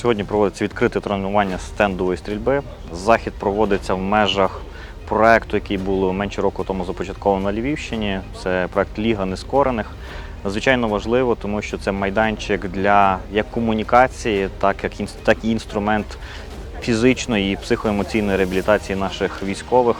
Сьогодні проводиться відкрите тренування стендової стрільби. Захід проводиться в межах проекту, який було менше року тому започатковано на Львівщині. Це проект Ліга нескорених. Надзвичайно важливо, тому що це майданчик для як комунікації, так, як, так і інструмент фізичної і психоемоційної реабілітації наших військових.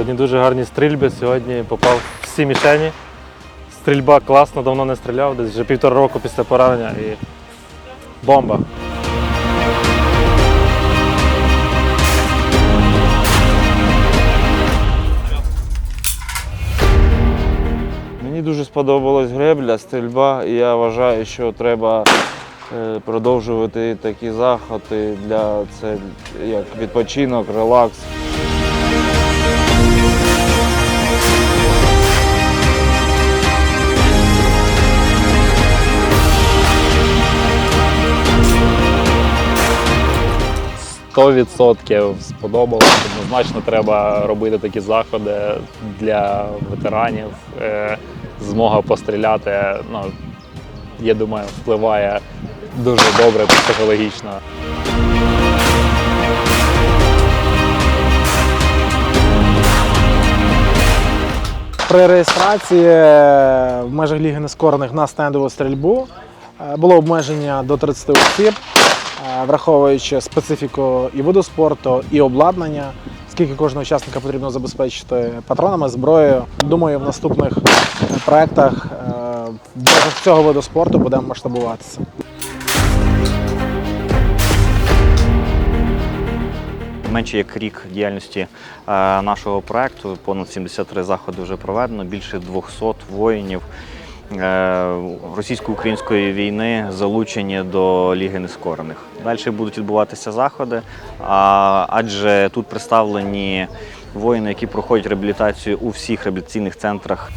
Сьогодні дуже гарні стрільби. Сьогодні попав в всі мішені. Стрільба класна, давно не стріляв, десь вже півтора року після поранення і бомба. Мені дуже сподобалась гребля, стрільба, і я вважаю, що треба е, продовжувати такі заходи для це як відпочинок, релакс. Сто відсотків сподобалось. Однозначно треба робити такі заходи для ветеранів. Е, Змога постріляти, ну, я думаю, впливає дуже добре психологічно. При реєстрації е, в межах Ліги нескорених на стендову стрільбу е, було обмеження до 30 осіб, враховуючи специфіку і виду спорту, і обладнання, скільки кожного учасника потрібно забезпечити патронами, зброєю. Думаю, в наступних проєктах е, в цього виду спорту будемо масштабуватися. Менше як рік діяльності е, нашого проекту, понад 73 заходи вже проведено, більше 200 воїнів російсько-української війни залучені до Ліги Нескорених. Далі будуть відбуватися заходи, адже тут представлені воїни, які проходять реабілітацію у всіх реабілітаційних центрах